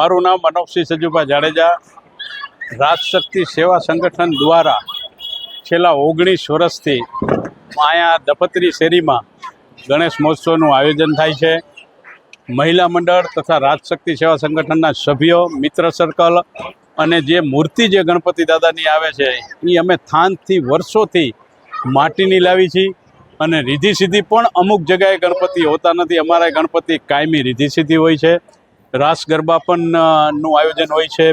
મારું નામ અનોપસિંહ સજુભા જાડેજા. રાજશક્તિ સેવા સંગઠન દ્વારા છેલ્લા ઓગણીસ વર્ષથી અહીંયા દફતરી શેરીમાં ગણેશ મહોત્સવનું આયોજન થાય છે. મહિલા મંડળ તથા રાજશક્તિ સેવા સંગઠનના સભ્યો, મિત્ર સર્કલ અને જે મૂર્તિ જે ગણપતિ દાદાની આવે છે એ અમે થાનથી વર્ષોથી માટીની લાવી છીએ અને રીધી સીધી પણ અમુક જગ્યાએ ગણપતિ હોતા નથી. અમારા ગણપતિ કાયમી રીધી સીધી હોય છે. રાસ ગરબા પણ નું આયોજન હોય છે,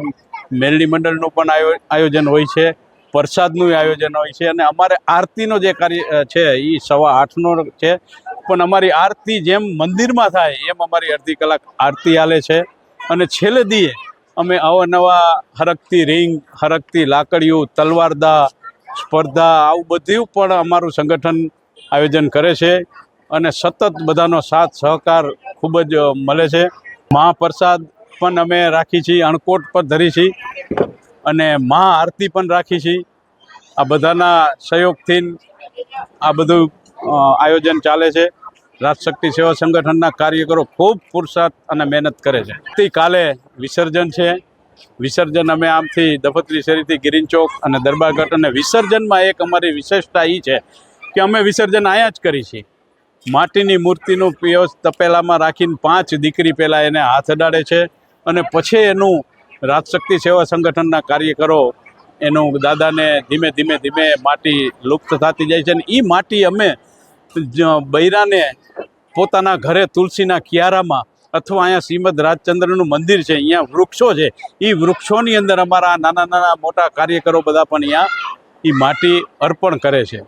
મેલડી મંડળનું પણ આયોજન હોય છે, પ્રસાદનું આયોજન હોય છે અને અમારે આરતીનો જે કાર્ય છે એ સવા આઠનો છે. પણ અમારી આરતી જેમ મંદિરમાં થાય, એમ અમારી અડધી કલાક આરતી હાલે છે અને છેલ્લે દીએ અમે અવનવા હરકતી રીંગ, હરકતી લાકડીયું તલવારદા સ્પર્ધા, આવું બધું પણ અમારું સંગઠન આયોજન કરે છે અને સતત બધાનો સાથ, સહકાર ખૂબ જ મળે છે. મહાપ્રસાદ પણ અમે રાખી છીએ, અણકોટ પર ધરી છીએ અને મહા આરતી પણ રાખી છીએ. આ બધાના સહયોગથી આ બધું આયોજન ચાલે છે. રાજશક્તિ સેવા સંગઠનના કાર્યકરો ખૂબ પુરસાદ અને મહેનત કરે છે. આવતીકાલે વિસર્જન છે. વિસર્જન અમે આમથી દફતરી શેરીથી ગિરીન ચોક અને દરબારગઢ અને વિસર્જનમાં એક અમારી વિશેષતા એ છે કે અમે વિસર્જન અહીંયા જ કરી છીએ. માટીની મૂર્તિનું પિયોસ તપેલામાં રાખીને પાંચ દીકરી પહેલાં એને હાથ અડાડે છે અને પછી એનું રાજશક્તિ સેવા સંગઠનના કાર્યકરો એનું દાદાને ધીમે ધીમે ધીમે માટી લુપ્ત થતી જાય છે અને એ માટી અમે બૈરાને પોતાના ઘરે તુલસીના કિયારામાં અથવા અહીંયા શ્રીમદ રાજચંદ્રનું મંદિર છે, અહીંયા વૃક્ષો છે એ વૃક્ષોની અંદર અમારા નાના નાના મોટા કાર્યકરો બધા પણ અહીંયા એ માટી અર્પણ કરે છે.